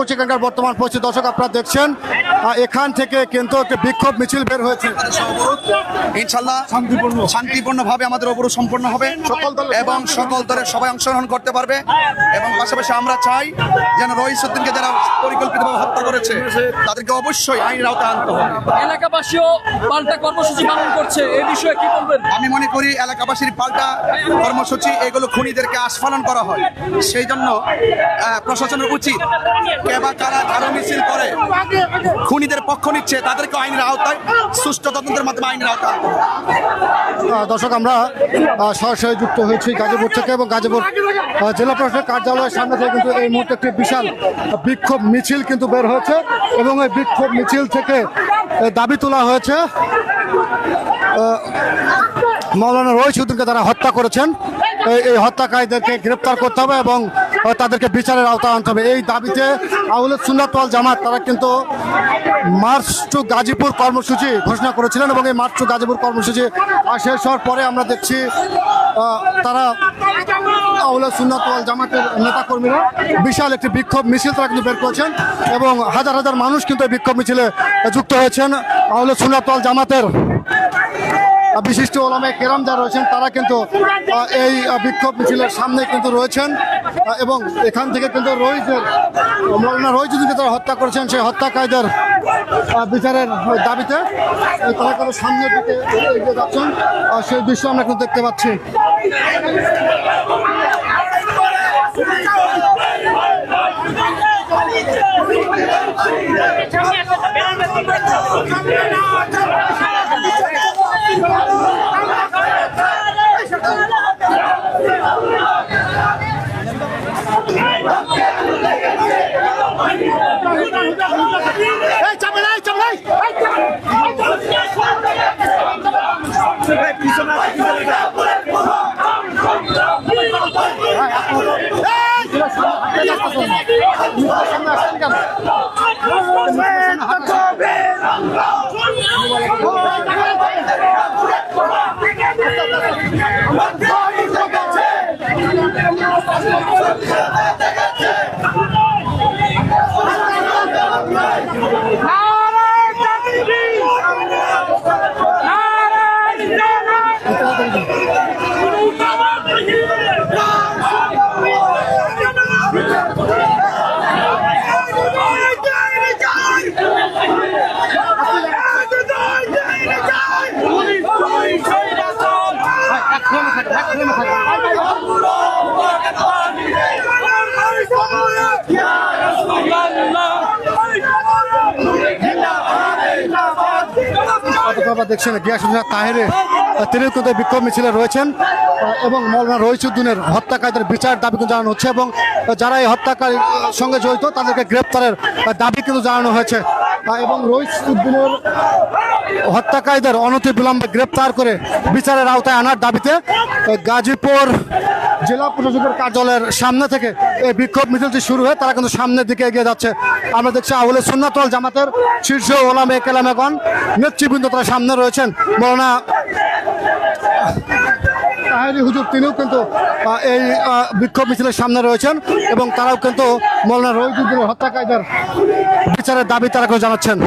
করছি এখানকার বর্তমান পরিস্থিতি। দর্শক আপনারা দেখছেন এখান থেকে কিন্তু একটা বিক্ষোভ মিছিল বের হয়েছে। ইনশাল্লাহ শান্তিপূর্ণ। শান্তিপূর্ণভাবে আমাদের অবরোধ সম্পন্ন হবে সকল দল এবং সকল দলের সবাই অংশগ্রহণ করতে পারবে এবং পাশাপাশি আমরা চাই যেন রহিসুদ্দিনকে যারা পরিকল্পিতভাবে হত্যা করেছে তাদেরকে অবশ্যই আইনের আওতায় আনতে হবে। এলাকাবাসীও পাল্টা কর্মসূচি পালন করছে এই বিষয়ে কি বলবেন? আমি মনে করি এলাকাবাসীর পাল্টা কর্মসূচি এগুলো খুনিদেরকে আস্ফালন করা হয়। সেই জন্য প্রশাসনের উচিত কে কারা মিছিল করে? খুনিদের পক্ষ নিচ্ছে, তাদেরকে আইনের আওতায়, সুষ্ঠু তদন্তের মাধ্যমে আইনের আওতায় দর্শক, আমরা সরাসরি যুক্ত হয়েছি গাজীপুর থেকে এবং গাজীপুর জেলা প্রশাসনের কার্যালয়ের সামনে থেকে কিন্তু এই মুহূর্তে একটি বিশাল বিক্ষোভ মিছিল কিন্তু বের হয়েছে এবং এই বিক্ষোভ মিছিল থেকে দাবি তোলা হয়েছে মৌলানা রহিসুদ্দিনকে তারা হত্যা করেছেন। এই- হত্যাকারীদেরকে গ্রেপ্তার করতে হবে এবং তাদেরকে বিচারের আওতায় আনতে হবে। এই দাবিতে আউল সুন্নাতওয়াল জামাত, তারা কিন্তু মার্চ টু গাজীপুর কর্মসূচি ঘোষণা করেছিলেন এবং এই মার্চ টু গাজীপুর কর্মসূচি শেষ হওয়ার পরে আমরা দেখছি তারা আউলা সুন্নাতওয়াল জামাতের নেতাকর্মীরা বিশাল একটি বিক্ষোভ মিছিল তারা কিন্তু বের করেছেন এবং হাজার হাজার মানুষ কিন্তু এই বিক্ষোভ মিছিলে যুক্ত হয়েছেন আউলা সুন্নাতওয়াল জামাতের। বিশিষ্ট ওলামে কেরাম যারা রয়েছেন তারা কিন্তু এই বিক্ষোভ মিছিলের সামনে কিন্তু রয়েছেন এবং এখান থেকে কিন্তু রহিজের মৌলানা রহিজুদ্দিনকে তারা হত্যা করেছেন সেই হত্যাকারীদের বিচারের দাবিতে তারা কিন্তু সামনের দিকে এগিয়ে যাচ্ছেন সেই দৃশ্য আমরা কিন্তু দেখতে পাচ্ছি Hey, আপনারা দেখছেন গিয়াসুদ্দিন তাহেরে তিনি কিন্তু বিক্ষোভ মিছিলে রয়েছেন এবং মৌলানা রহিসুদ্দিনের হত্যাকারীদের বিচার দাবি কিন্তু জানানো হচ্ছে এবং যারা এই হত্যাকারীর সঙ্গে জড়িত, তাদেরকে গ্রেপ্তারের দাবি কিন্তু জানানো হয়েছে। আহ, রোহিত উদ্দিনের হত্যাকারীদের অনতি বিলম্বে গ্রেপ্তার করে বিচারের আওতায় আনার দাবিতে গাজীপুর জেলা প্রশাসকের কার্যালয়ের সামনে থেকে এই বিক্ষোভ মিছিলটি শুরু হয়ে তারা কিন্তু সামনের দিকে এগিয়ে যাচ্ছে। আমরা দেখছি আহলে সুন্নাতল জামাতের শীর্ষ ওলামে কেলামেগণ নেতৃবৃন্দ তারা সামনে রয়েছেন। মৌলানা তাহেরি হুজুর, তিনিও কিন্তু এই বিক্ষোভ মিছিলের সামনে রয়েছেন এবং তারাও কিন্তু মৌলানা রহিদুদ্দিনের হত্যাকারীদের বিচারের দাবি তারা করে জানাচ্ছেন।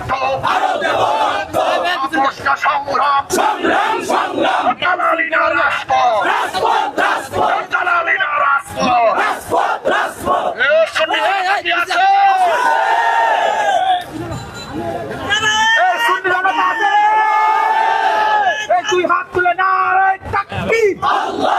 রক্ত আরও দেব রক্ত উৎকৃষ্ট সংগ্রাম সংগ্রাম সংগ্রাম দালালি না রাষ্ট্র রাজপথ রাজপথ দালালি না রাষ্ট্র রাজপথ রাজপথ দুই হাত তুলে নারায় তাকবীর আল্লাহ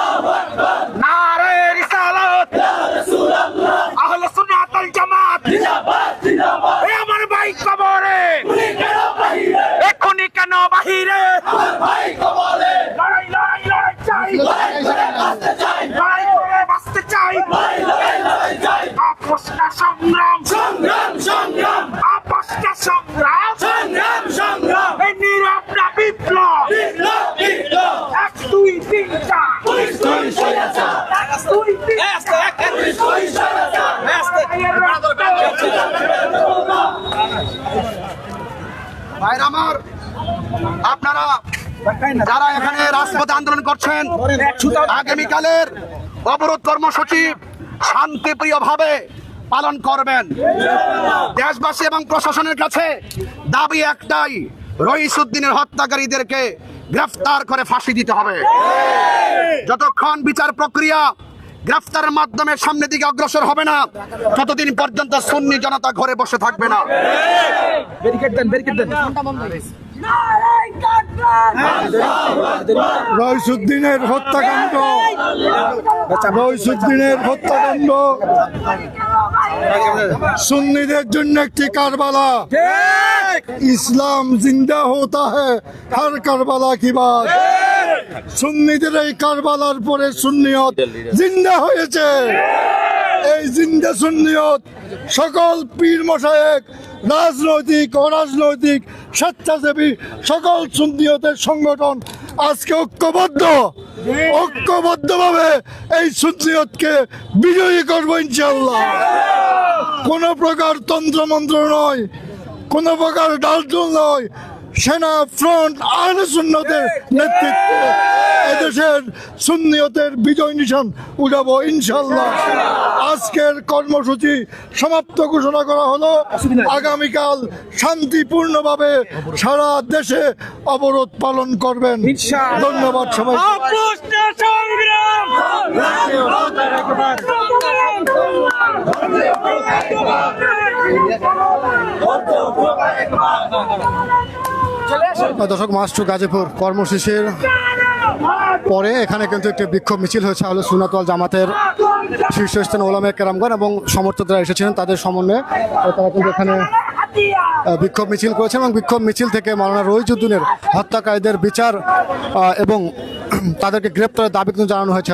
ভাইরা আমার, আপনারা যারা এখানে রাজপথে আন্দোলন করছেন, আগামীকালের অবরোধ কর্মসূচি শান্তিপ্রিয় ভাবে পালন করবেন। দেশবাসী এবং প্রশাসনের কাছে দাবি একটাই, রইসুদ্দিনের হত্যাকারীদেরকে গ্রেফতার করে ফাঁসি দিতে হবে। যতক্ষণ বিচার প্রক্রিয়া গ্রেফতারের মাধ্যমে সামনের দিকে অগ্রসর হবে না। ততদিন পর্যন্ত সুন্নি জনতা ঘরে বসে থাকবে না। রইসুদ্দিনের হত্যাকাণ্ড। রইসুদ্দিনের হত্যাকাণ্ড। সুন্নিদের জন্য একটি কারবালা। ইসলাম জিন্দা হতা হ্যাঁ হর কারবালা কি বাত? সুন্নিদের এই কারবালার পরে সুন্নিয়ত জিন্দা হয়েছে। এই জিন্দা সুন্নিয়ত সকল পীর মশায়েক, রাজনৈতিক, অরাজনৈতিক, স্বেচ্ছাসেবী, সকল সুন্নিয়তের সংগঠন আজকে ঐক্যবদ্ধ। ঐক্যবদ্ধভাবে এই সুন্নিয়তকে বিজয়ী করব ইনশাল্লাহ কোনো প্রকার তন্ত্রমন্ত্র নয়, কোনো প্রকার ডালটুল নয় সেনা ফ্রন্ট আহলে সুন্নতের নেতৃত্বে এদেশের সুন্নিয়তের বিজয় নিশান উঠাবো ইনশাল্লাহ আজকের কর্মসূচি সমাপ্ত ঘোষণা করা হলো। আগামীকাল শান্তিপূর্ণভাবে সারা দেশে অবরোধ পালন করবেন। ধন্যবাদ সবাই। সংগ্রাম। দর্শক, মাস টু গাজীপুর কর্মসূচির পরে এখানে কিন্তু একটি বিক্ষোভ মিছিল হয়েছে। আলো সুনাতল জামাতের শীর্ষস্থান ওলামে কেরামগণ এবং সমর্থকরা এসেছিলেন তাদের সমন্বয়ে। তারা কিন্তু এখানে বিক্ষোভ মিছিল করেছেন এবং বিক্ষোভ মিছিল থেকে মাওলানা রহিজুদ্দিনের হত্যাকারীদের বিচার এবং তাদেরকে গ্রেপ্তারের দাবি কিন্তু জানানো হয়েছে।